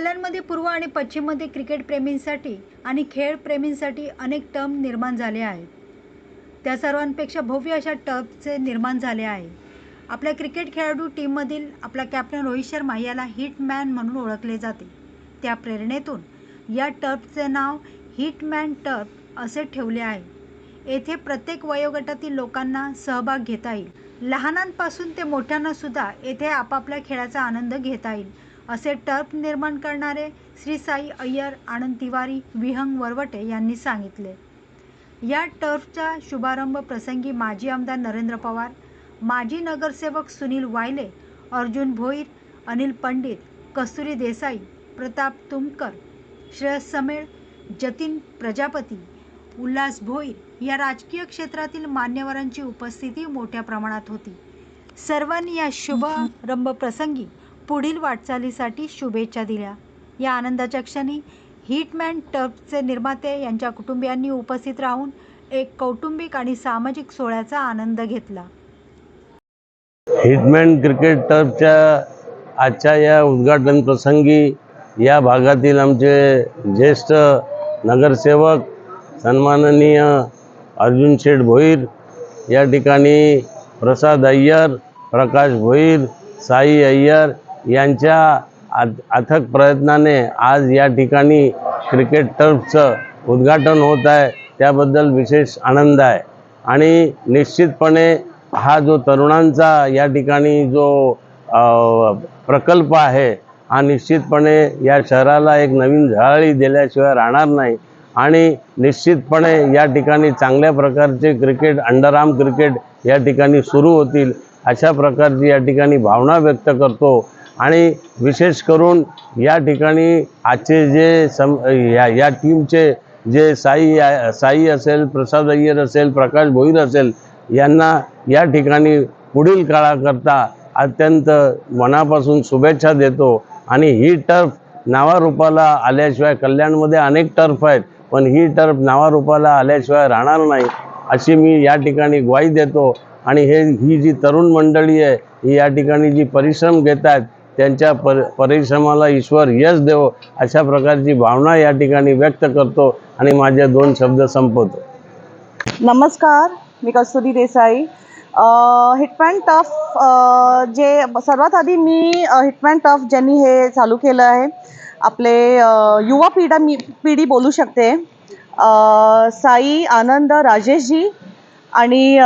कल्याणमध्ये पूर्व आणि पश्चिममध्ये क्रिकेटप्रेमींसाठी आणि खेळ प्रेमींसाठी अनेक टर्म निर्माण झाले आहेत. त्या सर्वांपेक्षा भव्य अशा टर्फचे निर्माण झाले आहे. आपल्या क्रिकेट खेळाडू टीममधील आपला कॅप्टन रोहित शर्मा याला हिटमॅन म्हणून ओळखले जाते. त्या प्रेरणेतून या टर्फचे नाव हिटमॅन टर्फ असे ठेवले आहे. येथे प्रत्येक वयोगटातील लोकांना सहभाग घेता येईल. लहानांपासून ते मोठ्यांनासुद्धा येथे आपापल्या खेळाचा आनंद घेता येईल. असे टर्फ निर्माण करणारे श्री साई अय्यर आनंद तिवारी विहंग वरवटे यांनी सांगितले. या टर्फच्या शुभारंभ प्रसंगी माजी आमदार नरेंद्र पवार माजी नगरसेवक सुनील वायले अर्जुन भोईर अनिल पंडित कस्तुरी देसाई प्रताप तुमकर श्रेयस समेळ जतीन प्रजापती उल्हास भोईर या राजकीय क्षेत्रातील मान्यवरांची उपस्थिती मोठ्या प्रमाणात होती. सर्वांनी या शुभारंभ प्रसंगी पुढील वाटचालीसाठी शुभेच्छा दिल्या. या आनंदाच्या क्षणी हिटमॅन टर्फचे निर्माते यांच्या कुटुंबियांनी उपस्थित राहून एक कौटुंबिक आणि सामाजिक सोहळ्याचा आनंद घेतला. हिटमॅन क्रिकेट टर्फच्या आजच्या या उद्घाटन प्रसंगी या भागातील आमचे ज्येष्ठ नगरसेवक सन्माननीय अर्जुन शेठ भोईर या ठिकाणी प्रसाद अय्यर प्रकाश भोईर साई अय्यर यांच्या अथ अथक प्रयत्नाने आज या ठिकाणी क्रिकेट टर्फचं उद्घाटन होत आहे. त्याबद्दल विशेष आनंद आहे. आणि निश्चितपणे हा जो तरुणांचा या ठिकाणी जो प्रकल्प आहे हा निश्चितपणे या शहराला एक नवीन झळाळी दिल्याशिवाय राहणार नाही. आणि निश्चितपणे या ठिकाणी चांगल्या प्रकारचे क्रिकेट अंडरआर्म क्रिकेट या ठिकाणी सुरू होतील अशा प्रकारची या ठिकाणी भावना व्यक्त करतो. आणि विशेष करून या ठिकाणी आजचे जे सम या या टीमचे जे साई साई असेल प्रसाद अय्यर असेल प्रकाश भोईर असेल यांना या ठिकाणी पुढील काळाकरता अत्यंत मनापासून शुभेच्छा देतो. आणि ही टर्फ नावारूपाला आल्याशिवाय कल्याणमध्ये अनेक टर्फ आहेत पण ही टर्फ नावारूपाला आल्याशिवाय राहणार नाही अशी मी या ठिकाणी ग्वाही देतो. आणि हे ही जी तरुण मंडळी आहे ही या ठिकाणी जी परिश्रम घेत आहेत त्यांच्या पर परिश्रमाला ईश्वर यश देव अशा प्रकारची भावना या ठिकाणी व्यक्त करतो आणि माझे दोन शब्द संपवतो. नमस्कार मी कस्तुरी देसाई. हिटमॅन टफ जे सर्वात आधी मी हिटमॅन टफ ज्यांनी हे चालू केलं आहे आपले युवा पिढा मी पिढी बोलू शकते. अ, साई आनंद राजेशजी आणि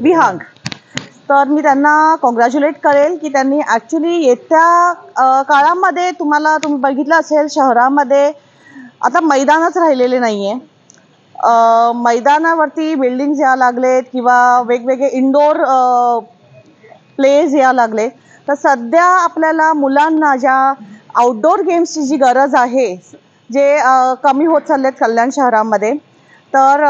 विहांग तर मी त्यांना कॉंग्रॅच्युलेट करेल की त्यांनी ॲक्च्युली येत्या काळामध्ये तुम्हाला तुम्ही बघितलं असेल शहरामध्ये आता मैदानच राहिलेले नाही आहे मैदानावरती बिल्डिंग्स या लागलेत किंवा वेगवेगळे इंडोर प्लेज या लागले. तर सध्या आपल्याला मुलांना ज्या आउटडोअर गेम्सची जी गरज आहे जे कमी होत चालले आहेत कल्याण शहरामध्ये तर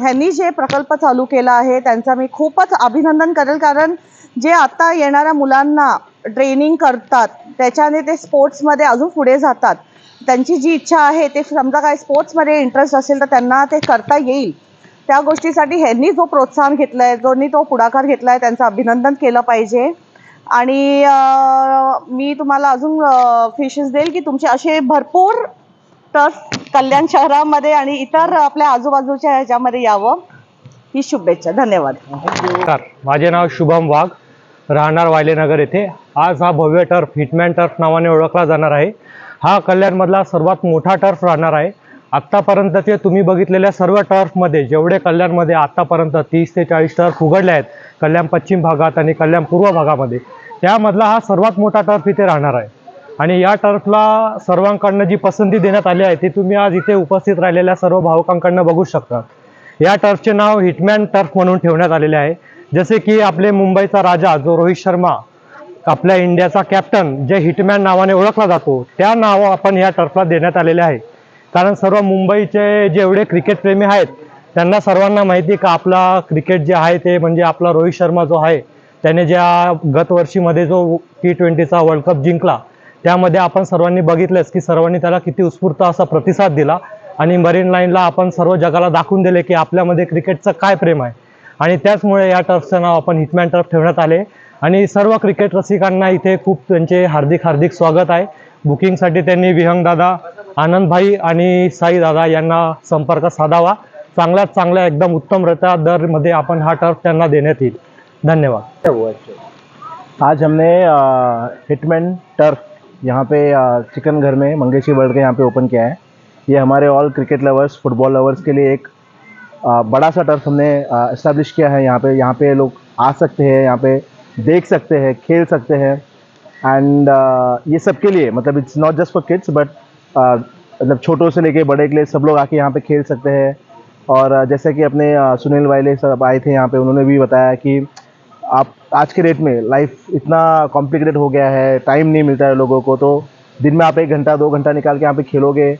ह्यांनी जे प्रकल्प चालू केला आहे त्यांचा मी खूपच अभिनंदन करेल. कारण जे आता येणाऱ्या मुलांना ट्रेनिंग करतात त्याच्याने ते स्पोर्ट्समध्ये अजून पुढे जातात. त्यांची जी इच्छा आहे ते समजा काय स्पोर्ट्समध्ये इंटरेस्ट असेल तर त्यांना ते करता येईल. त्या गोष्टीसाठी ह्यांनी जो प्रोत्साहन घेतला आहे जोनी तो पुढाकार घेतला आहे त्यांचं अभिनंदन केलं पाहिजे. आणि मी तुम्हाला अजून फिशेस देईल की तुमचे असे भरपूर तर कल्याण शहरामध्ये आणि इतर आपल्या आजूबाजूच्या ह्याच्यामध्ये यावं ही शुभेच्छा. धन्यवाद. नमस्कार. माझे नाव शुभम वाघ राहणार वायलेनगर येथे. आज हा भव्य टर्फ हिटमॅन टर्फ नावाने ओळखला जाणार आहे. हा कल्याणमधला सर्वात मोठा टर्फ राहणार आहे. आत्तापर्यंतचे तुम्ही बघितलेल्या सर्व टर्फमध्ये जेवढे कल्याणमध्ये आत्तापर्यंत तीस ते चाळीस टर्फ उघडले आहेत कल्याण पश्चिम भागात आणि कल्याण पूर्व भागामध्ये त्यामधला हा सर्वात मोठा टर्फ इथे राहणार आहे. आणि या टर्फला सर्वांकडनं जी पसंती देण्यात आली आहे ती तुम्ही आज इथे उपस्थित राहिलेल्या सर्व भावकांकडनं बघू शकता. या टर्फचे नाव हिटमॅन टर्फ म्हणून ठेवण्यात आलेले आहे. जसे की आपले मुंबईचा राजा जो रोहित शर्मा आपल्या इंडियाचा कॅप्टन जे हिटमॅन नावाने ओळखला जातो त्या नाव आपण या टर्फला देण्यात आलेले आहे. कारण सर्व मुंबईचे जेवढे क्रिकेटप्रेमी आहेत त्यांना सर्वांना माहिती का आपला क्रिकेट जे आहे ते म्हणजे आपला रोहित शर्मा जो आहे त्याने ज्या गत वर्षीमध्ये जो टी ट्वेंटीचा वर्ल्ड कप जिंकला त्यामध्ये आपण सर्वांनी बघितलंच की सर्वांनी त्याला किती उत्स्फूर्त असा प्रतिसाद दिला. आणि मरीन लाईनला आपण सर्व जगाला दाखवून दिले की आपल्यामध्ये क्रिकेटचं काय प्रेम आहे. आणि त्याचमुळे या टर्फचं नाव आपण हिटमॅन टर्फ ठेवण्यात आले. आणि सर्व क्रिकेट रसिकांना इथे खूप त्यांचे हार्दिक हार्दिक स्वागत आहे. बुकिंगसाठी त्यांनी विहंगदादा आनंदभाई आणि साईदादा यांना संपर्क साधावा. चांगल्यात चांगल्या एकदम उत्तमरित्या दरमध्ये आपण हा टर्फ त्यांना देण्यात येईल. धन्यवाद. आज हमने हिटमैन टर्फ यहाँ पे चिकन घर में मंगेशी वर्ल्ड का यहाँ पे ओपन किया है। ये हमारे all cricket lovers football lovers के लिए एक बड़ा सा टर्फ हमने इस्टेब्लिश किया है यहाँ पे। यहाँ पे लोग आ सकते हैं, यहाँ पे देख सकते हैं, खेल सकते हैं। एंड ये सबके लिए मतलब it's not just for kids but मतलब छोटों से लेके बड़े के लिए सब लोग आके यहाँ पे खेल सकते हैं। और जैसे कि अपने सुनील वाइले सब आए थे यहाँ पे, उन्होंने भी बताया कि आप, आज के डेट में लाइफ इतना कॉम्प्लिकेटेड हो गया है टाइम नहीं मिलता है लोगों को तो दिन में आप एक घंटा, दो घंटा निकाल के यहाँ पे खेलोगे।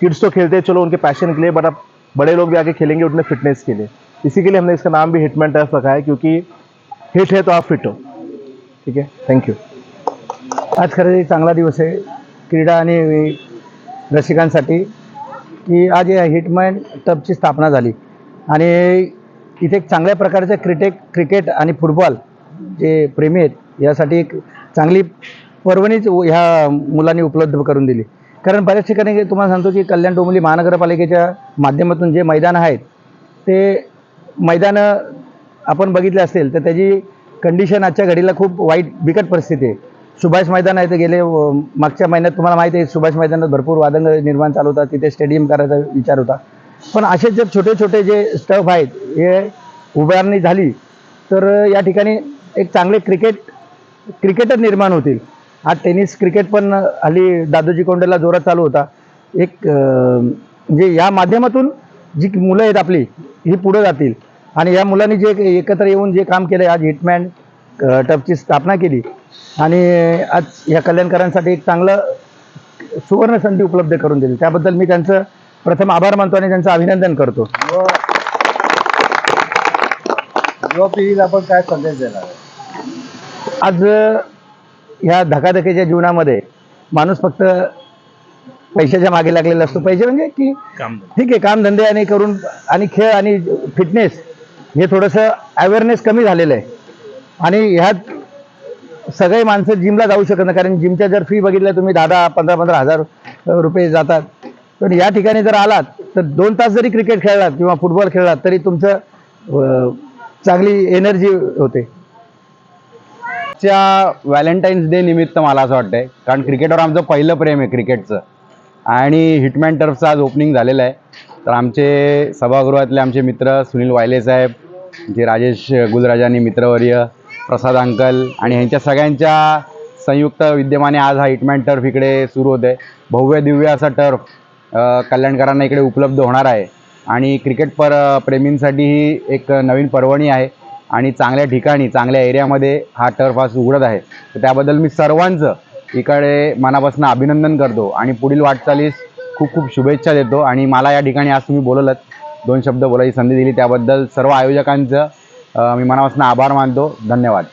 किड्स तो खेलते हैं, चलो उनके पैशन के लिए बट आप बड़े लोग भी आके खेलेंगे उतने फिटनेस के लिए। इसी के लिए हमने इसका नाम भी हिटमैन टर्फ रखा है, क्योंकि हिट है तो आप फिट हो। ठीक है? थैंक यू आज खरं चांगला दिवस आहे, क्रीडा आणि रसिकांसाठी, की आज या हिटमॅन टबची स्थापना झाली. आणि इथे एक चांगल्या प्रकारचं क्रिकेट क्रिकेट आणि फुटबॉल जे प्रेमी आहेत यासाठी एक चांगली पर्वणीच ह्या मुलांनी उपलब्ध करून दिली. कारण बऱ्याच ठिकाणी तुम्हाला सांगतो की कल्याण डोंबिवली महानगरपालिकेच्या माध्यमातून जे मैदान आहेत ते मैदानं आपण बघितले असेल तर त्याची कंडिशन आजच्या घडीला खूप वाईट बिकट परिस्थिती आहे. सुभाष मैदान आहे ते गेले मागच्या महिन्यात तुम्हाला माहिती आहे सुभाष मैदानात भरपूर वादंग निर्माण चालू होता तिथे स्टेडियम करायचा विचार होता. पण असे जे छोटे छोटे जे स्टफ आहेत हे उभारणी झाली तर या ठिकाणी एक चांगले क्रिकेट क्रिकेटर निर्माण होतील. आज टेनिस क्रिकेट पण हल्ली दादोजी कोंडेला जोरात चालू होता. एक म्हणजे या माध्यमातून जी मुलं आहेत आपली ही पुढे जातील. आणि या मुलांनी जे एकत्र येऊन जे काम केलं आज हिटमॅन टपची स्थापना केली. आणि आज या कल्याणकरांसाठी एक चांगलं सुवर्ण संधी उपलब्ध करून दिली. त्याबद्दल मी त्यांचं प्रथम आभार मानतो आणि त्यांचं अभिनंदन करतो. युवा पिढीला आपण काय संदेश देणार आज ह्या धकाधकीच्या जीवनामध्ये माणूस फक्त पैशाच्या मागे लागलेला असतो. पैसे म्हणजे की ठीक आहे कामधंदे आणि करून आणि खेळ आणि फिटनेस हे थोडंसं अवेअरनेस कमी झालेलं आहे. आणि ह्यात सगळे माणसं जिमला जाऊ शकत नाही. कारण जिमच्या जर फी बघितल्या तुम्ही दहा दहा पंधरा पंधरा हजार रुपये जातात. पण या ठिकाणी जर आलात तर दोन तास जरी क्रिकेट खेळलात किंवा फुटबॉल खेळलात तरी तुमचं चांगली एनर्जी होते. च्या व्हॅलेंटाईन्स डे निमित्त मला असं वाटतंय कारण क्रिकेटवर आमचं पहिलं प्रेम आहे क्रिकेटचं आणि हिटमॅन टर्फचं आज ओपनिंग झालेलं आहे. तर आमचे सभागृहातले आमचे मित्र सुनील वायले साहेब जे राजेश गुलराजानी मित्रवर्य प्रसाद अंकल आणि ह्यांच्या सगळ्यांच्या संयुक्त विद्यमाने आज हा हिटमॅन टर्फ इकडे सुरू होत आहे भव्य दिव्य असा टर्फ कल्याणकरांना इकडे उपलब्ध होणार आहे. आणि क्रिकेट पर प्रेमींसाठी ही एक नवीन पर्वणी आहे. आणि चांगल्या ठिकाणी चांगल्या एरियामध्ये हा टर्फ आज उघडत आहे. तर त्याबद्दल मी सर्वांचं इकडे मनापासून अभिनंदन करतो. आणि पुढील वाटचालीस खूप खूप शुभेच्छा देतो. आणि मला या ठिकाणी आज तुम्ही बोलवलं दोन शब्द बोलायची संधी दिली. त्याबद्दल सर्व आयोजकांचं मी मनापासून आभार मानतो. धन्यवाद.